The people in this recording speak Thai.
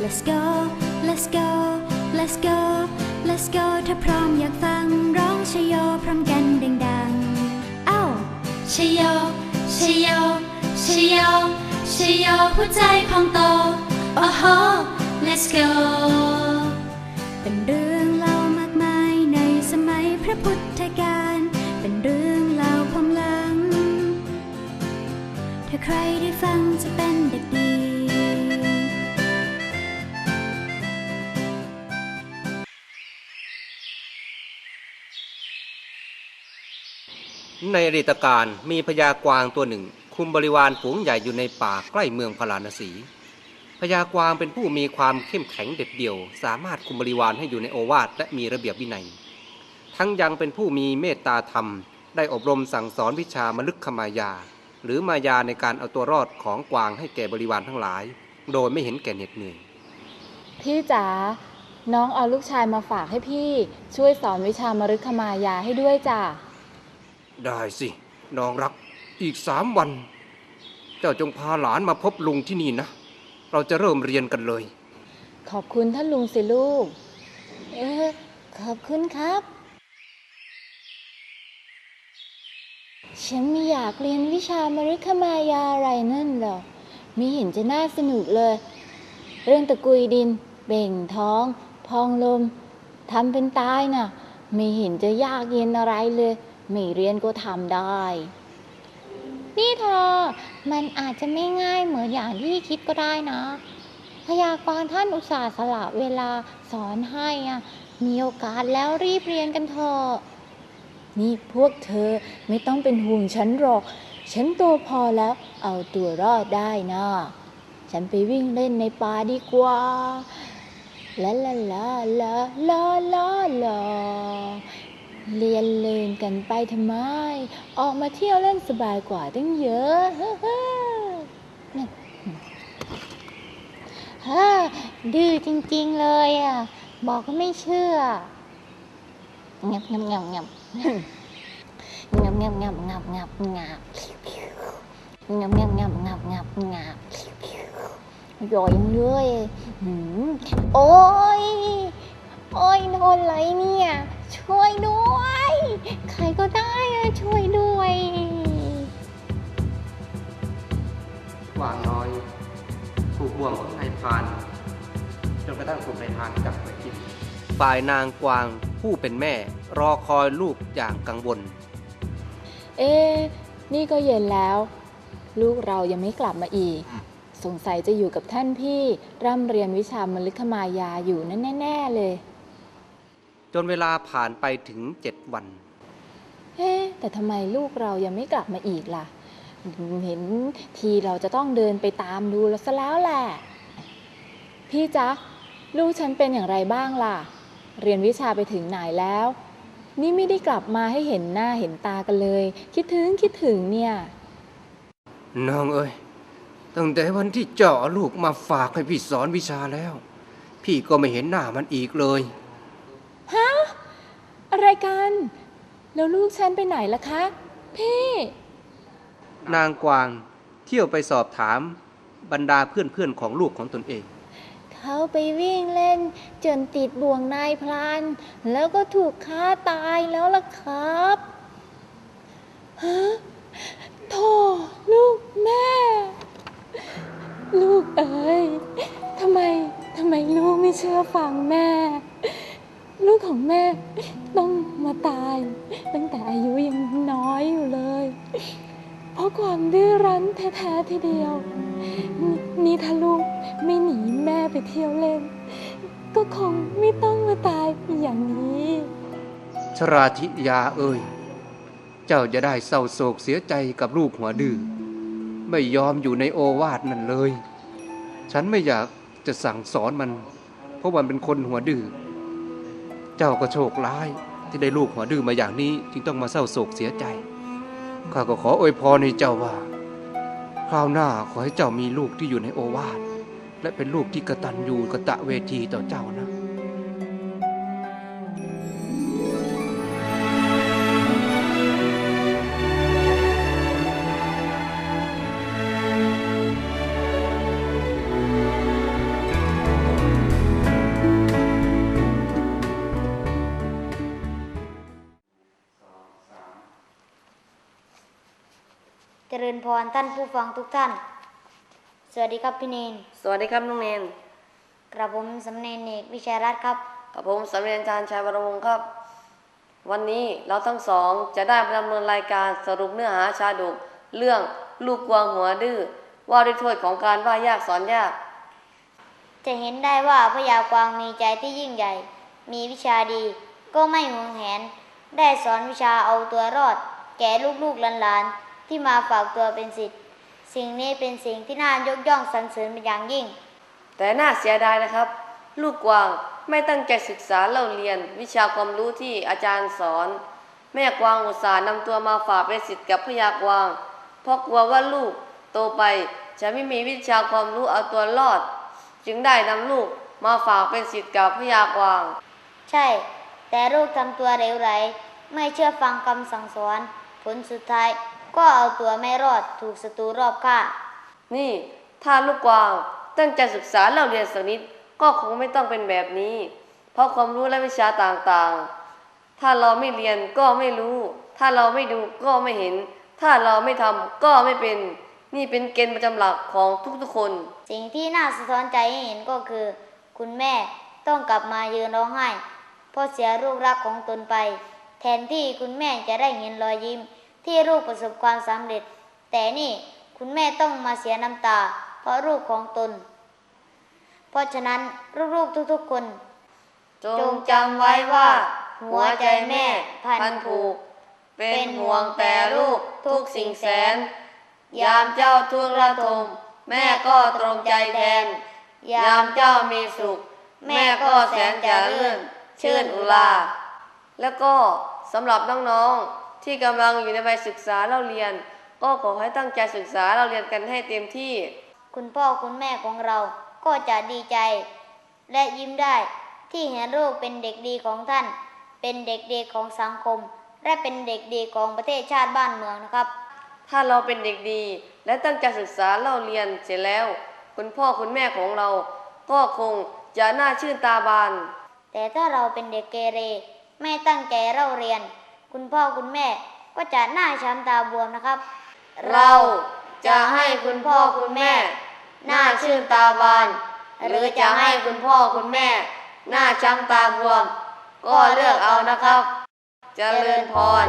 Let's go Let's go Let's go Let's go ถ้าพร้อมอยากฟังร้องชยโยพร้อมกันดังๆเอ้าชยโยชยโยชยโยชยโยหัวใจพองโตโอ้โห Let's go เป็นเรื่องเล่ามากมายในสมัยพระพุทธการเป็นเรื่องเล่าความหลังถ้าใครได้ฟังจะเป็นเด็กดี ในอดีตการมีพญากวางตัวหนึ่ง คุมบริวารฝูงใหญ่อยู่ในป่าใกล้เมืองพาราณสีพญากวางเป็นผู้มีความเข้มแข็งเด็ดเดี่ยว สามารถคุมบริวารให้อยู่ในโอวาทและมีระเบียบวินัย ทั้งยังเป็นผู้มีเมตตาธรรม ได้อบรมสั่งสอนวิชามลึกขมายา หรือมายาในการเอาตัวรอดของกวางให้แก่บริวารทั้งหลาย โดยไม่เห็นแก่เหน็ดเหนื่อยพี่จ๋าน้องเอาลูกชายมาฝากให้พี่ช่วยสอนวิชามฤคมายาให้ด้วยจ้ะ ได้สิน้องรักอีกสามวัน เจ้าจงพาหลานมาพบลุงที่นี่นะ เราจะเริ่มเรียนกันเลย ขอบคุณท่านลุงสิลูก เออขอบคุณครับ ฉันไม่อยากเรียนวิชามฤคมายาอะไรนั่นหรอกไม่เห็นจะน่าสนุกเลย เรื่องตะกุยดิน เบ่งท้อง พองลมทำเป็นตายน่ะ ไม่เห็นจะยากเย็นอะไรเลย ไม่เรียนก็ทำได้ นี่เธอ มันอาจจะไม่ง่ายเหมือนอย่างที่คิดก็ได้นะ พยากรณ์ท่านอุตส่าห์สละเวลาสอนให้อะ มีโอกาสแล้วรีบเรียนกันเถอะนี่พวกเธอไม่ต้องเป็นห่วงฉันหรอก ฉันโตพอแล้วเอาตัวรอดได้นะ ฉันไปวิ่งเล่นในป่าดีกว่าลาลาลาลาลาลา ลาเรียนเล่นกันไปทำไม ออกมาเที่ยวเล่นสบายกว่าตั้งเยอะนั่นฮ่าดื้อจริงๆเลยอะ บอกก็ไม่เชื่องับงับงับงับงับงับงับงับงับงับงับงับงับงับงับงับย่อยเลยโอ้ยโอ้ยนอะไรเนี่ย ช่วยด้วย ใครก็ได้อะช่วยด้วย กวางน้อย ถูกบ่วงของนายพรานจนกระทั่งถูกนายพรานจับไปกิน ฝ่ายนางกวางผู้เป็นแม่ รอคอยลูกอย่างกังวล เอ๊ะนี่ก็เย็นแล้ว ลูกเรายังไม่กลับมาอีก สงสัยจะอยู่กับท่านพี่ ร่ำเรียนวิชามลึกมายาอยู่นั่นแน่ ๆ เลย จนเวลาผ่านไปถึงเจ็ดวัน เอ๊ะแต่ทำไมลูกเรายังไม่กลับมาอีกล่ะ เห็นทีเราจะต้องเดินไปตามดูแล้วซะแล้วแหละ พี่จ๊ะ ลูกฉันเป็นอย่างไรบ้างล่ะ เรียนวิชาไปถึงไหนแล้ว นี่ไม่ได้กลับมาให้เห็นหน้าเห็นตากันเลย คิดถึงคิดถึงเนี่ย น้องเอ้ย ตั้งแต่วันที่เจ้าเอาลูกมาฝากให้พี่สอนวิชาแล้ว พี่ก็ไม่เห็นหน้ามันอีกเลย อะไรกัน แล้วลูกฉันไปไหนล่ะคะ พี่ นางกวางเที่ยวไปสอบถามบรรดาเพื่อนๆของลูกของตนเอง เขาไปวิ่งเล่นจนติดบ่วงนายพราน แล้วก็ถูกฆ่าตายแล้วล่ะครับฮะโธ่ลูกแม่ ลูกเอ๋ยทำไมทำไมลูกไม่เชื่อฟังแม่ ลูกของแม่ต้องมาตาย ตั้งแต่อายุยังน้อยอยู่เลย เพราะความดื้อรั้นแท้ๆทีเดียว นี่ถ้าลูกไม่หนีแม่ไปเที่ยวเล่น ก็คงไม่ต้องมาตายอย่างนี้ ชราธิยาเอ่ยเจ้าจะได้เศร้าโศกเสียใจกับลูกหัวดื้อไม่ยอมอยู่ในโอวาทนั่นเลย ฉันไม่อยากจะสั่งสอนมัน เพราะมันเป็นคนหัวดื้อ เจ้าก็โชคร้าย ที่ได้ลูกหัวดื้อมาอย่างนี้ จึงต้องมาเศร้าโศกเสียใจ ข้าก็ขออวยพรให้เจ้าว่า คราวหน้าขอให้เจ้ามีลูกที่อยู่ในโอวาทและเป็นลูกที่กระตันยูกระตะเวทีต่อเจ้านะ ริญพรท่านผู้ฟังทุกท่าน สวัสดีครับพี่เนน สวัสดีครับน้องเนนกระผมสำเนนเอกวิชัยรัตน์ครับ กับผมสำเร็จชาญชัยวรวงศ์ครับ วันนี้เราทั้งสองจะได้ดำเนินรายการสรุปเนื้อหาชาดกเรื่องลูกกวางหัวดื้อว่าด้วยโทษของการว่ายากสอนยาก จะเห็นได้ว่าพญากวางมีใจที่ยิ่งใหญ่ มีวิชาดี ก็ไม่หวงแหน ได้สอนวิชาเอาตัวรอด แก่ลูกๆหลานๆ ที่มาฝากตัวเป็นศิษย์สิ่งนี้เป็นสิ่งที่น่ายกย่องสรรเสริญเป็นอย่างยิ่ง แต่น่าเสียดายนะครับ ลูกกวางไม่ตั้งใจศึกษาเล่าเรียน วิชาความรู้ที่อาจารย์สอน แม่กวางอุตส่าห์นำตัวมาฝากเป็นศิษย์กับพญากวาง เพราะกลัวว่าลูกโตไปจะไม่มีวิชาความรู้เอาตัวรอด จึงได้นำลูกมาฝากเป็นศิษย์กับพญากวาง ใช่ แต่ลูกทำตัวเหลวไหลไม่เชื่อฟังคำสั่งสอน ผลสุดท้าย ก็เอาตัวไม่รอดถูกศัตรูรอบฆ่า นี่ถ้าลูกกวางตั้งใจศึกษาเล่าเรียนสักนิดก็คงไม่ต้องเป็นแบบนี้ เพราะความรู้และวิชาต่างๆ ถ้าเราไม่เรียนก็ไม่รู้ ถ้าเราไม่ดูก็ไม่เห็น ถ้าเราไม่ทำก็ไม่เป็น นี่เป็นเกณฑ์ประจำหลักของทุกๆคน สิ่งที่น่าสะท้อนใจให้เห็นก็คือ คุณแม่ต้องกลับมายืนร้องไห้เพราะเสียลูกรักของตนไป แทนที่คุณแม่จะได้เห็นรอยยิ้ม ที่ลูกประสบความสำเร็จ แต่นี่คุณแม่ต้องมาเสียน้ำตา เพราะลูกของตน เพราะฉะนั้นลูกๆทุกๆคน จงจำไว้ว่า หัวใจแม่พันผูก เป็นห่วงแต่ลูกทุกสิ่งแสน ยามเจ้าทุกข์ระทมแม่ก็ตรงใจแทน ยามเจ้ามีสุข แม่ก็แสนจะรื่นชื่นอุลา แล้วก็สำหรับน้องๆ ที่กำลังอยู่ในวัยศึกษาเล่าเรียน ก็ขอให้ตั้งใจศึกษาเราเรียนกันให้เต็มที่ คุณพ่อคุณแม่ของเราก็จะดีใจ และยิ้มได้ที่เห็นลูกเป็นเด็กดีของท่าน เป็นเด็กดีของสังคม และเป็นเด็กดีของประเทศชาติบ้านเมืองนะครับ ถ้าเราเป็นเด็กดี และตั้งใจศึกษาเล่าเรียนเสร็จแล้ว คุณพ่อคุณแม่ของเรา ก็คงจะน่าชื่นตาบาน แต่ถ้าเราเป็นเด็กเกเรไม่ตั้งใจเล่าเรียน คุณพ่อคุณแม่ก็จะหน้าช้ำตาบวมนะครับ เราจะให้คุณพ่อคุณแม่ หน้าชื่นตาบาน หรือจะให้คุณพ่อคุณแม่ หน้าช้ำตาบวม ก็เลือกเอานะครับ เจริญพร